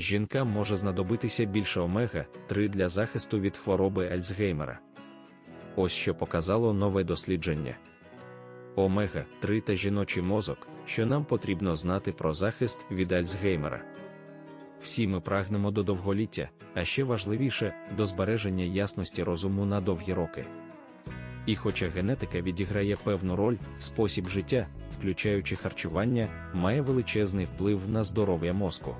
жінкам може знадобитися більше омега-3 для захисту від хвороби Альцгеймера. Ось що показало нове дослідження. Омега-3 та жіночий мозок, що нам потрібно знати про захист від Альцгеймера. Всі ми прагнемо до довголіття, а ще важливіше до збереження ясності розуму на довгі роки. І хоча генетика відіграє певну роль, спосіб життя, включаючи харчування, має величезний вплив на здоров'я мозку.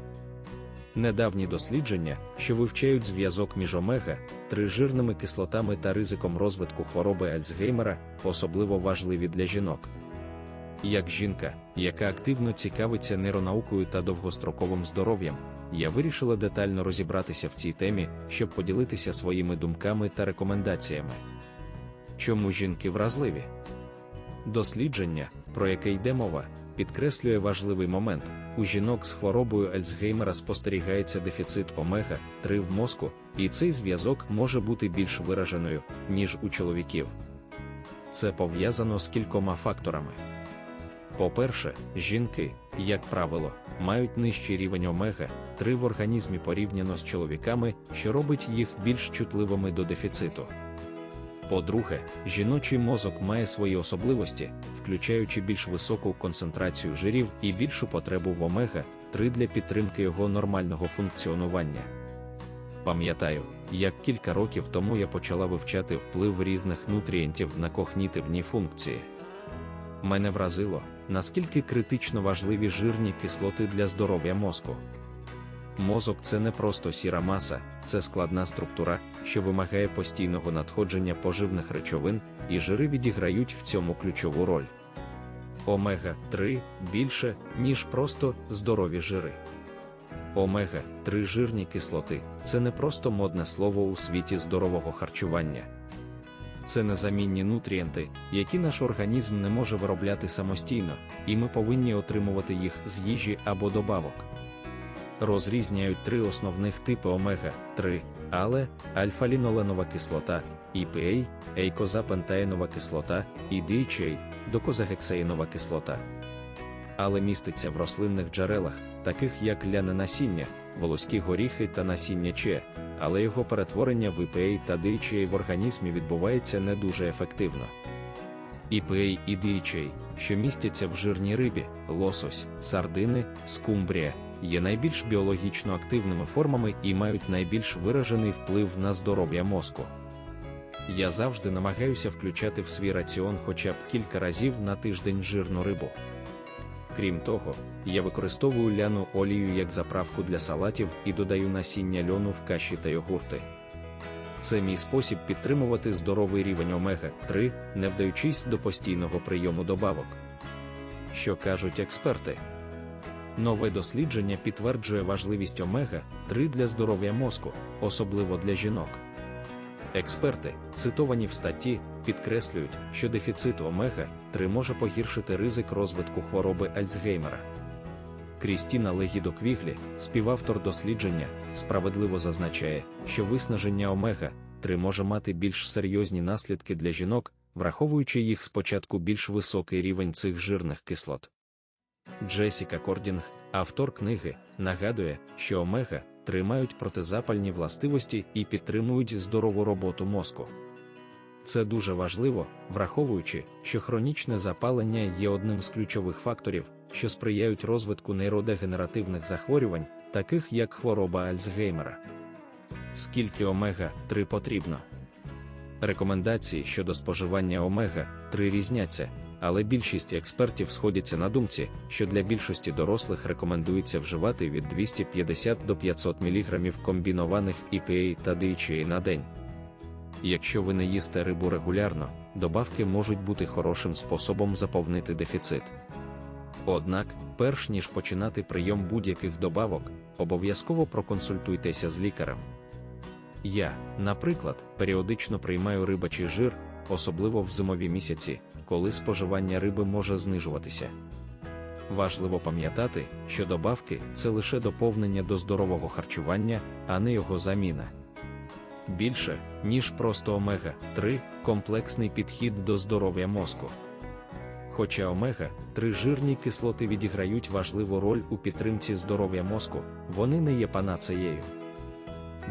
Недавні дослідження, що вивчають зв'язок між омега, 3 жирними кислотами та ризиком розвитку хвороби Альцгеймера, особливо важливі для жінок. Як жінка, яка активно цікавиться нейронаукою та довгостроковим здоров'ям, я вирішила детально розібратися в цій темі, щоб поділитися своїми думками та рекомендаціями. Чому жінки вразливі? Дослідження, про яке йде мова, підкреслює важливий момент: у жінок з хворобою Альцгеймера спостерігається дефіцит омега 3 в мозку, і цей зв'язок може бути більш вираженою, ніж у чоловіків. Це пов'язано з кількома факторами. По-перше, жінки, як правило, мають нижчий рівень омега 3 в організмі порівняно з чоловіками, що робить їх більш чутливими до дефіциту. По-друге, жіночий мозок має свої особливості, включаючи більш високу концентрацію жирів і більшу потребу в омега 3 для підтримки його нормального функціонування. Пам'ятаю, як кілька років тому я почала вивчати вплив різних нутрієнтів на когнітивні функції. Мене вразило, наскільки критично важливі жирні кислоти для здоров'я мозку. Мозок це не просто сіра маса, це складна структура, що вимагає постійного надходження поживних речовин, і жири відіграють в цьому ключову роль. Омега 3 більше, ніж просто здорові жири. Омега 3 жирні кислоти це не просто модне слово у світі здорового харчування. Це незамінні нутрієнти, які наш організм не може виробляти самостійно, і ми повинні отримувати їх з їжі або добавок розрізняють три основних типи омега-3, але альфа-ліноленова кислота, EPA, ейкозапентаїнова кислота і DHA, докозагексаїнова кислота. Але міститься в рослинних джерелах, таких як ляне насіння, волоські горіхи та насіння че, але його перетворення в EPA та DHA в організмі відбувається не дуже ефективно. EPA і DHA, що містяться в жирній рибі, лосось, сардини, скумбрія, є найбільш біологічно активними формами і мають найбільш виражений вплив на здоров'я мозку. Я завжди намагаюся включати в свій раціон хоча б кілька разів на тиждень жирну рибу. Крім того, я використовую ляну олію як заправку для салатів і додаю насіння льону в каші та йогурти. Це мій спосіб підтримувати здоровий рівень омега 3, не вдаючись до постійного прийому добавок. Що кажуть експерти? Нове дослідження підтверджує важливість омега 3 для здоров'я мозку, особливо для жінок. Експерти, цитовані в статті, підкреслюють, що дефіцит омега 3 може погіршити ризик розвитку хвороби Альцгеймера. Крістіна Легідоквіглі, співавтор дослідження, справедливо зазначає, що виснаження омега 3 може мати більш серйозні наслідки для жінок, враховуючи їх спочатку більш високий рівень цих жирних кислот. Джесіка Кордінг, автор книги, нагадує, що омега тримають протизапальні властивості і підтримують здорову роботу мозку. Це дуже важливо, враховуючи, що хронічне запалення є одним з ключових факторів, що сприяють розвитку нейродегенеративних захворювань, таких як хвороба Альцгеймера. Скільки омега 3 потрібно? Рекомендації щодо споживання омега 3 різняться, але більшість експертів сходяться на думці, що для більшості дорослих рекомендується вживати від 250 до 500 мг комбінованих EPA та DHA на день. Якщо ви не їсте рибу регулярно, добавки можуть бути хорошим способом заповнити дефіцит. Однак, перш ніж починати прийом будь-яких добавок, обов'язково проконсультуйтеся з лікарем. Я, наприклад, періодично приймаю рибачий жир, особливо в зимові місяці, коли споживання риби може знижуватися. Важливо пам'ятати, що добавки це лише доповнення до здорового харчування, а не його заміна. Більше, ніж просто омега 3 комплексний підхід до здоров'я мозку. Хоча омега-3 жирні кислоти відіграють важливу роль у підтримці здоров'я мозку, вони не є панацеєю.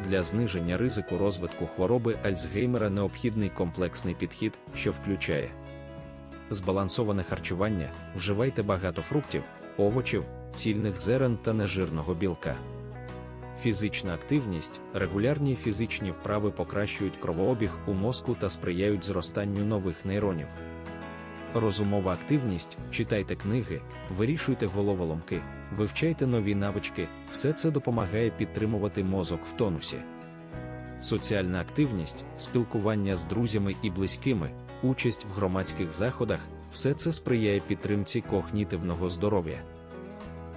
Для зниження ризику розвитку хвороби Альцгеймера необхідний комплексний підхід, що включає збалансоване харчування, вживайте багато фруктів, овочів, цільних зерен та нежирного білка. Фізична активність, регулярні фізичні вправи покращують кровообіг у мозку та сприяють зростанню нових нейронів. Розумова активність, читайте книги, вирішуйте головоломки, вивчайте нові навички, все це допомагає підтримувати мозок в тонусі. Соціальна активність, спілкування з друзями і близькими, участь в громадських заходах все це сприяє підтримці когнітивного здоров'я.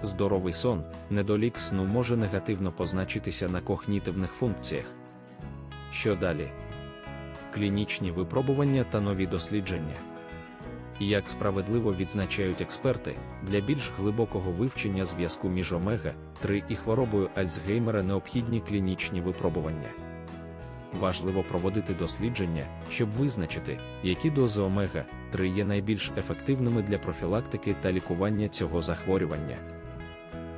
Здоровий сон, недолік сну може негативно позначитися на когнітивних функціях. Що далі? Клінічні випробування та нові дослідження. Як справедливо відзначають експерти, для більш глибокого вивчення зв'язку між омега-3 і хворобою Альцгеймера необхідні клінічні випробування. Важливо проводити дослідження, щоб визначити, які дози омега-3 є найбільш ефективними для профілактики та лікування цього захворювання.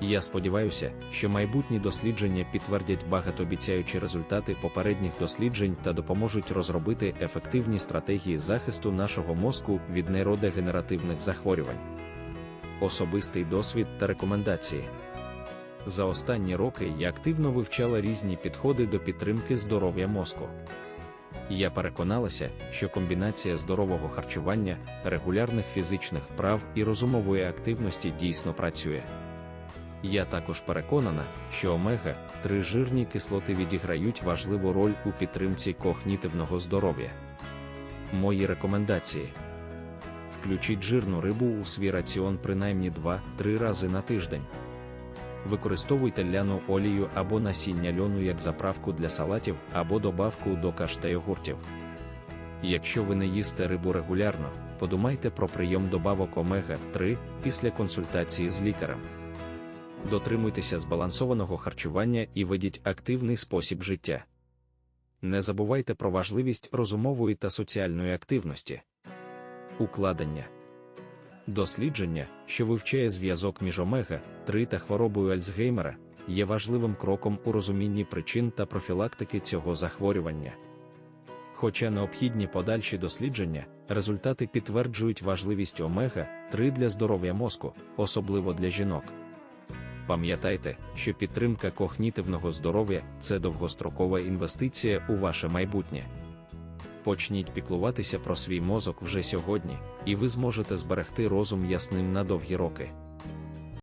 Я сподіваюся, що майбутні дослідження підтвердять багатообіцяючі результати попередніх досліджень та допоможуть розробити ефективні стратегії захисту нашого мозку від нейродегенеративних захворювань. Особистий досвід та рекомендації. За останні роки я активно вивчала різні підходи до підтримки здоров'я мозку. Я переконалася, що комбінація здорового харчування, регулярних фізичних вправ і розумової активності дійсно працює. Я також переконана, що омега-3 жирні кислоти відіграють важливу роль у підтримці когнітивного здоров'я. Мої рекомендації: включіть жирну рибу у свій раціон принаймні 2-3 рази на тиждень. Використовуйте ляну олію або насіння льону як заправку для салатів або добавку до каш та йогуртів. Якщо ви не їсте рибу регулярно, подумайте про прийом добавок омега-3 після консультації з лікарем. Дотримуйтеся збалансованого харчування і ведіть активний спосіб життя. Не забувайте про важливість розумової та соціальної активності. Укладення дослідження, що вивчає зв'язок між омега-3 та хворобою Альцгеймера, є важливим кроком у розумінні причин та профілактики цього захворювання. Хоча необхідні подальші дослідження, результати підтверджують важливість омега-3 для здоров'я мозку, особливо для жінок. Пам'ятайте, що підтримка когнітивного здоров'я це довгострокова інвестиція у ваше майбутнє. Почніть піклуватися про свій мозок вже сьогодні, і ви зможете зберегти розум ясним на довгі роки.